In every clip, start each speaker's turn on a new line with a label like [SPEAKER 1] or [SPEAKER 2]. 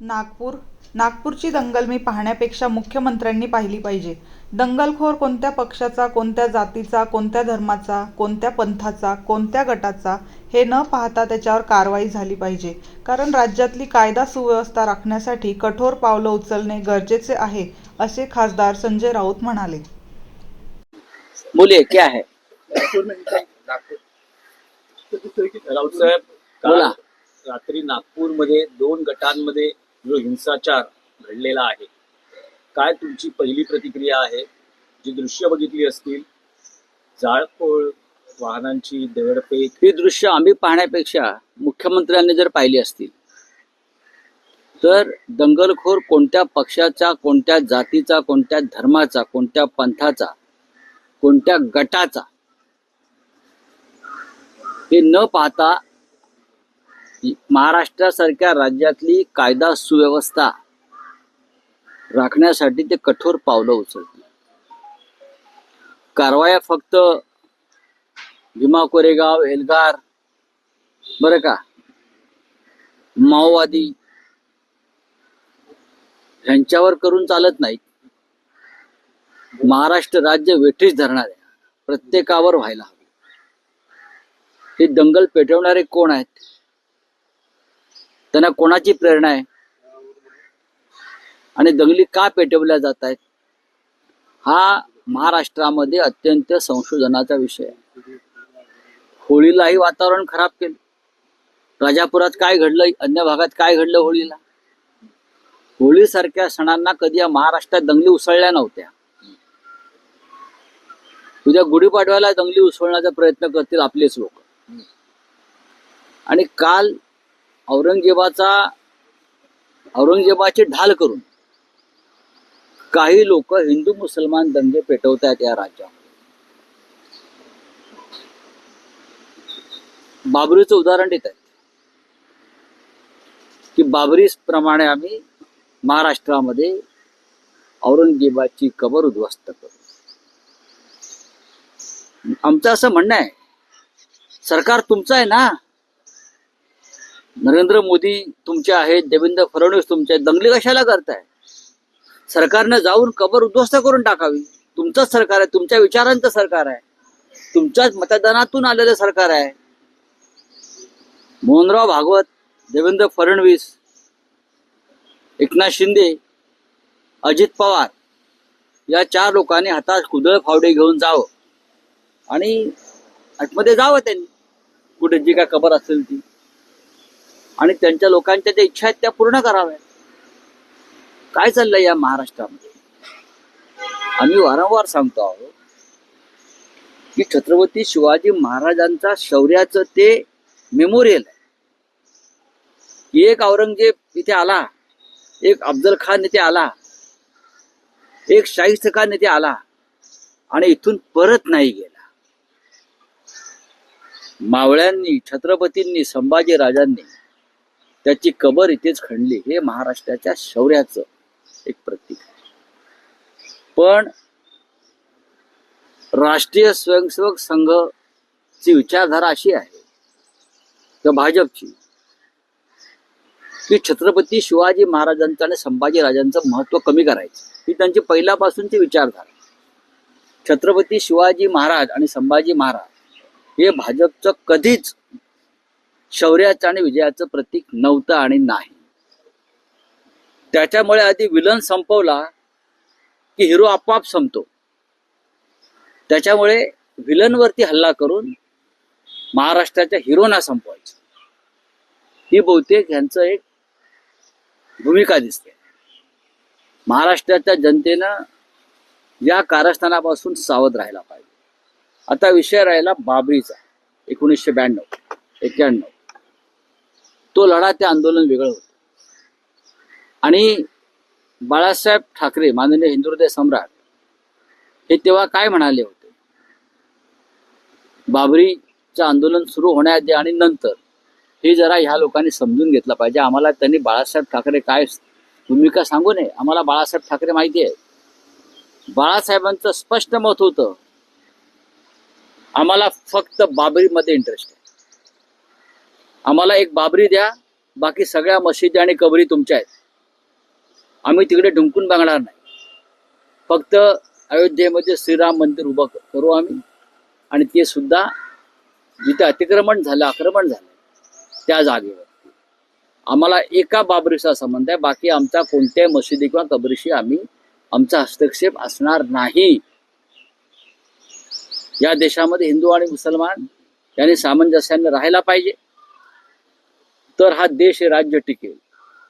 [SPEAKER 1] नागपूर. नागपूरची दंगल मी पाहण्यापेक्षा मुख्यमंत्र्यांनी पाहिली पाहिजे. दंगलखोर कोणत्या पक्षाचा कोणत्या जातीचा कोणत्या धर्माचा कोणत्या पंथाचा कोणत्या गटाचा हे न पाहता त्याच्यावर कारवाई झाली पाहिजे. कारण राज्यातली कायदा सुव्यवस्था राखण्यासाठी कठोर पावलं उचलणे गरजेचे आहे असे खासदार संजय राऊत म्हणाले.
[SPEAKER 2] बोलिए क्या है
[SPEAKER 3] राऊत साहेब रात्री नागपूरमध्ये दोन गटांमध्ये जो हिंसाचार घडलेला आहे काय तुमची पहिली प्रतिक्रिया आहे? जी दृश्य बघितली असतील जाळपोळ वाहनांची दगडफेक
[SPEAKER 2] ही दृश्य आम्ही पाहण्यापेक्षा मुख्यमंत्र्यांनी जर पाहिली असतील तर दंगलखोर कोणत्या पक्षाचा कोणत्या जातीचा कोणत्या धर्माचा कोणत्या पंथाचा कोणत्या गटाचा हे न पाहता महाराष्ट्रासारख्या राज्यातली कायदा सुव्यवस्था राखण्यासाठी ते कठोर पावलं उचलते कारवाया फक्त भीमा कोरेगाव एल्गार बरं का माओवादी ह्यांच्यावर करून चालत नाही महाराष्ट्र राज्य वेठीस धरणार आहे. प्रत्येकावर व्हायला हवी. हे दंगल पेटवणारे कोण आहेत? त्यांना कोणाची प्रेरणा आहे? आणि दंगली का पेटवल्या जात आहेत? हा महाराष्ट्रामध्ये अत्यंत संशोधनाचा विषय आहे. होळीलाही वातावरण खराब केलं. राजापुरात काय घडलं? अन्य भागात काय घडलं होळीला? होळीसारख्या सणांना कधी या महाराष्ट्रात दंगली उसळल्या नव्हत्या. उद्या गुढीपाडव्याला दंगली उसळण्याचा प्रयत्न करतील आपलेच लोक. आणि काल औरंगजेबाचा औरंगजेबाची ढाल करून काही लोक हिंदू मुसलमान दंगे पेटवत आहेत या राज्यात बाबरीचं उदाहरण देत आहेत. की बाबरी प्रमाणे आम्ही महाराष्ट्रामध्ये औरंगजेबाची कबर उद्ध्वस्त करू. आमचं असं म्हणणं आहे सरकार तुमचं आहे ना? नरेंद्र मोदी तुमचे आहेत देवेंद्र फडणवीस तुमचे आहेत दंगली कशाला करताय? सरकारनं जाऊन कबर उद्ध्वस्त करून टाकावी. तुमचंच सरकार आहे तुमच्या विचारांचं सरकार आहे. तुमच्याच मतदानातून आलेलं सरकार आहे. मोहनराव भागवत देवेंद्र फडणवीस एकनाथ शिंदे अजित पवार या चार लोकांनी हातात कुदळ फावडे घेऊन जावं. आणि आतमध्ये जावं त्यांनी. कुठे जी काय खबर असेल ती. आणि त्यांच्या लोकांच्या ज्या इच्छा आहेत त्या पूर्ण कराव्या काय चाललंय या महाराष्ट्रामध्ये? आम्ही वारंवार सांगतो आहोत की छत्रपती शिवाजी महाराजांचा शौर्याचं ते मेमोरियल आहे. एक औरंगजेब इथे आला एक अफजल खान इथे आला एक शाहिस्त खान इथे आला आणि इथून परत नाही गेला. मावळ्यांनी छत्रपतींनी संभाजी राजांनी त्याची कबर इथेच खणली. हे महाराष्ट्राच्या शौर्याचं एक प्रतीक आहे. पण राष्ट्रीय स्वयंसेवक संघची विचारधारा अशी आहे किंवा भाजपची की छत्रपती शिवाजी महाराजांचं आणि संभाजी राजांचं महत्त्व कमी करायचं. ही त्यांची पहिल्यापासूनची विचारधारा. छत्रपती शिवाजी महाराज आणि संभाजी महाराज हे भाजपचं कधीच शौर्याचं आणि विजयाचं प्रतीक नव्हतं आणि नाही. त्याच्यामुळे आधी विलन संपवला की हिरो आपोआप संपतो. त्याच्यामुळे विलनवरती हल्ला करून महाराष्ट्राच्या हिरोना संपवायचं. ही बहुतेक ह्यांचं एक भूमिका दिसते. महाराष्ट्राच्या जनतेनं या कारस्थानापासून सावध राहायला पाहिजे. आता विषय राहिला बाबरीचा एकोणीसशे ब्याण्णव एक्क्याण्णव तो लढा ते आंदोलन वेगळं होतं. आणि बाळासाहेब ठाकरे माननीय हिंदुहृदय सम्राट हे तेव्हा काय म्हणाले होते? बाबरीचं आंदोलन सुरू होण्याआधी आणि नंतर हे जरा ह्या लोकांनी समजून घेतलं पाहिजे. आम्हाला त्यांनी बाळासाहेब ठाकरे काय भूमिका सांगू नये? आम्हाला बाळासाहेब ठाकरे माहिती आहे बाळासाहेबांचं स्पष्ट मत होतं आम्हाला फक्त बाबरीमध्ये इंटरेस्ट आहे. आम्हाला एक बाबरी द्या बाकी सगळ्या मशिदी आणि कबरी तुमच्या आहेत. आम्ही तिकडे ढुंकून बघणार नाही. फक्त अयोध्येमध्ये श्रीराम मंदिर उभं करू आम्ही. आणि ते सुद्धा जिथे अतिक्रमण झालं आक्रमण झालं त्या जागेवर. आम्हाला एका बाबरीचा संबंध आहे बाकी आमचा कोणत्याही मशिदी किंवा कबरीशी आम्ही आमचा हस्तक्षेप असणार नाही. या देशामध्ये हिंदू आणि मुसलमान यांनी सामंजस्याने राहायला पाहिजे. तर हा देश हे राज्य टिकेल.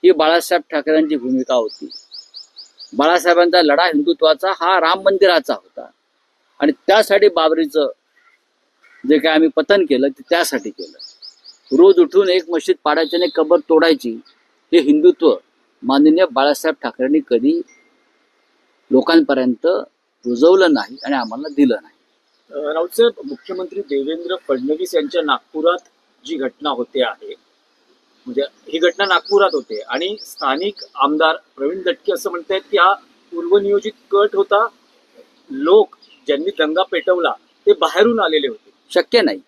[SPEAKER 2] ही बाळासाहेब ठाकरेंची भूमिका होती. बाळासाहेबांचा लढा हिंदुत्वाचा हा राम मंदिराचा होता. आणि त्यासाठी बाबरीचं जे काय आम्ही पतन केलं ते त्यासाठी केलं. रोज उठून एक मशीद पाडायची आणि कबर तोडायची हे हिंदुत्व माननीय बाळासाहेब ठाकरेंनी कधी लोकांपर्यंत रुजवलं नाही आणि आम्हाला दिलं नाही.
[SPEAKER 3] राऊत साहेब मुख्यमंत्री देवेंद्र फडणवीस यांच्या नागपुरात जी घटना होते आहे म्हणजे ही घटना नागपुरात होते. आणि स्थानिक आमदार प्रवीण दटके असं म्हणतायत की हा पूर्वनियोजित कट होता. लोक ज्यांनी दंगा पेटवला ते बाहेरून आलेले होते.
[SPEAKER 2] शक्य नाही.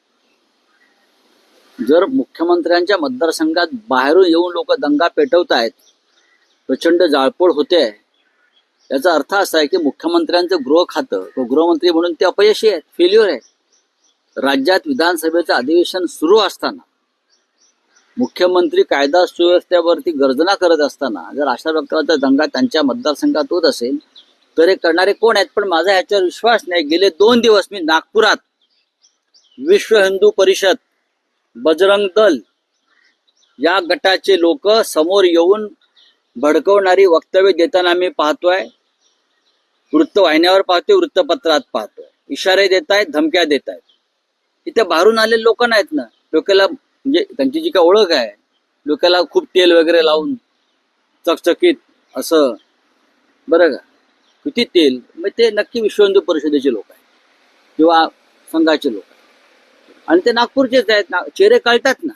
[SPEAKER 2] जर मुख्यमंत्र्यांच्या मतदारसंघात बाहेरून येऊन लोक दंगा पेटवतायत प्रचंड जाळपोळ होते याचा अर्थ असा आहे की मुख्यमंत्र्यांचं गृह खातं गृहमंत्री म्हणून ते अपयशी आहेत फेल्युअर आहे राज्यात विधानसभेचं अधिवेशन सुरू असताना मुख्यमंत्री कायदा सुव्यवस्थेवरती गर्जना करत असताना जर अशा प्रकारचा दंगा त्यांच्या मतदारसंघात होत असेल तर हे करणारे कोण आहेत? पण माझा ह्याच्यावर विश्वास नाही. गेले दोन दिवस मी नागपुरात विश्व हिंदू परिषद बजरंग दल या गटाचे लोक समोर येऊन भडकवणारी वक्तव्य देताना मी पाहतोय. वृत्तवाहिन्यावर पाहतोय वृत्तपत्रात पाहतोय. इशारे देत आहेत धमक्या देत आहेत इथे बाहेरून आलेले लोक नाहीत ना? डोक्याला म्हणजे त्यांची जी काय ओळख आहे डोक्याला खूप तेल वगैरे लावून चकचकीत असं बरं का? किती तेल? मग ते नक्की विश्व हिंदू परिषदेचे लोक आहेत किंवा संघाचे लोक आहेत. आणि ते नागपूरचेच आहेत ना चेहरे कळतात ना.